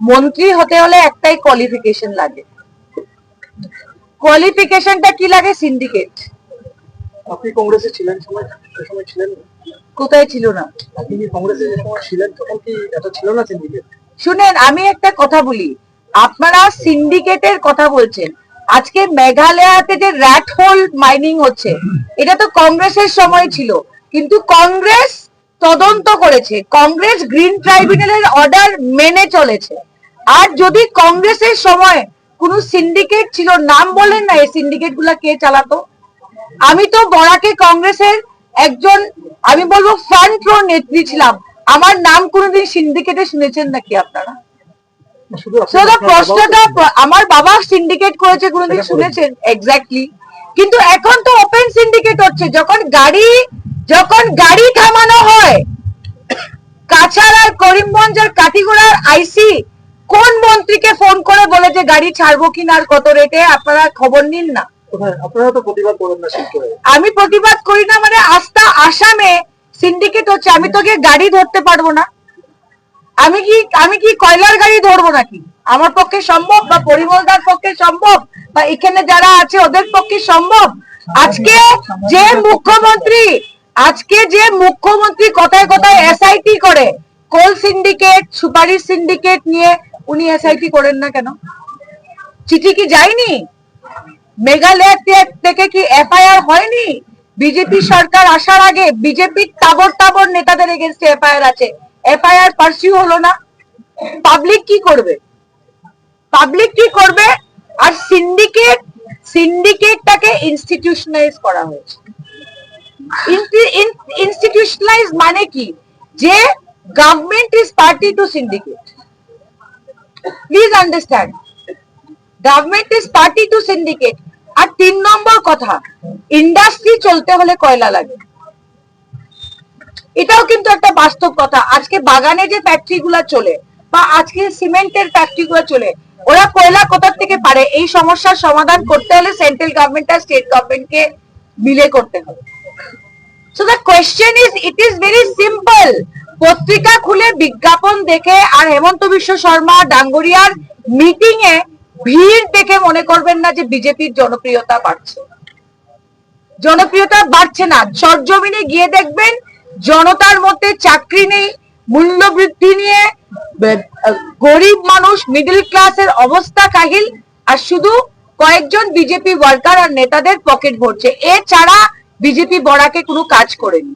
মন্ত্রী হতে হলে একটাই কোয়ালিফিকেশন লাগে। কোয়ালিফিকেশনটা কি লাগে? সিন্ডিকেট আপনি কংগ্রেসে ছিলেন সময়? সময় ছিলেন? কোথায় ছিল না? আপনি কংগ্রেসে যে সময় ছিলেন তখন কি এত ছিল না সিন্ডিকেট শুনেন আমি একটা কথা বলি। আপনারা সিন্ডিকেটের কথা বলছেন। আজকে মেঘালয়াতে যে র্যাট হোল মাইনিং হচ্ছে এটা তো কংগ্রেসের সময় ছিল। কিন্তু কংগ্রেস তদন্ত করেছে। কংগ্রেস গ্রিন ট্রাইব্যুনালের অর্ডার মেনে চলেছে। আর যদি কংগ্রেসের সময় কোনো সিন্ডিকেট ছিল নাম বলেন না এই সিন্ডিকেটগুলা কে চালাতো? আমি তো বরাকে কংগ্রেসের একজন আমি বলব ফ্রন্ট রো নেত্রী ছিলাম। আমার নাম কোনোদিন সিন্ডিকেটে শুনেছেন নাকি আপনারা? প্রশ্নটা আমার বাবা সিন্ডিকেট করেছে কোনোদিন শুনেছেন? এক্স্যাক্টলি কিন্তু এখন তো ওপেন সিন্ডিকেট হচ্ছে। যখন গাড়ি যখন গাড়ি থামানো হয় কাছাড় আর করিমগঞ্জ আর কাটিগড়ার আইসি কোন মন্ত্রীকে ফোন করে বলে যে গাড়ি ছাড়বো কিনা আর কত রেটে আপনারা খবর নিন না। আমি প্রতিবাদ করি না মানে আস্থা আসামে সিন্ডিকেট হচ্ছে আমি তোকে গাড়ি ধরতে পারব না। আমি কি আমি কি কয়লার গাড়ি ধরবো নাকি? আমার পক্ষে সম্ভব বা পরিমলদার পক্ষে সম্ভব বা এখানে যারা আছে ওদের পক্ষে সম্ভব? আজকে যে মুখ্যমন্ত্রী আজকে যে মুখ্যমন্ত্রী কথায় কথায় এসআইটি করে, কোল সিন্ডিকেট সুপারি সিন্ডিকেট নিয়ে উনি এসআইটি করেন না কেন? চিঠি কি যায়নি? মেঘালয় থেকে কি এফআইআর হয়নি? বিজেপি সরকার আসার আগে বিজেপির তাবর তাবর নেতাদের এগেনস্টে এফআইআর আছে। এফআইআর পারসিউ হলো না। পাবলিক কি করবে? পাবলিক কি করবে? আর সিন্ডিকেট সিন্ডিকেটটাকে ইনস্টিটিউশনালাইজ করা হয়েছে। ইনস্টিটিউশনালাইজ মানে কি? যে government is party to syndicate please understand government is party to syndicate আর তিন নম্বর কথা ইন্ডাস্ট্রি চলতে হলে কয়লা লাগে। এটাও কিন্তু একটা বাস্তব কথা। আজকে বাগানে যে ফ্যাক্টরি গুলা চলে, বা আজকে সিমেন্টের ফ্যাক্টরি গুলো চলে, ওরা কয়লা কোথা থেকে পারে? এই সমস্যার সমাধান করতে হলে সেন্ট্রাল গভর্নমেন্ট আর স্টেট গভর্নমেন্টকে মিলে করতে হবে। So the question is it is very simple পত্রিকা খুলে বিজ্ঞাপন দেখে আর হেমন্ত বিশ্ব শর্মা ডাঙ্গরিয়ার মিটিং এ ভিড় দেখে মনে করবেন না যে বিজেপির জনপ্রিয়তা বাড়ছে। জনপ্রিয়তা বাড়ছে না। সরজমিনে গিয়ে দেখবেন জনতার মধ্যে চাকরি নেই মূল্য বৃদ্ধি নিয়ে গরিব মানুষ মিডল ক্লাসের অবস্থা কাহিল। আর শুধু কয়েকজন বিজেপি ওয়ার্কার আর নেতাদের পকেট ভরছে। এছাড়া বিজেপি বড়াকে কোনো কাজ করেনি।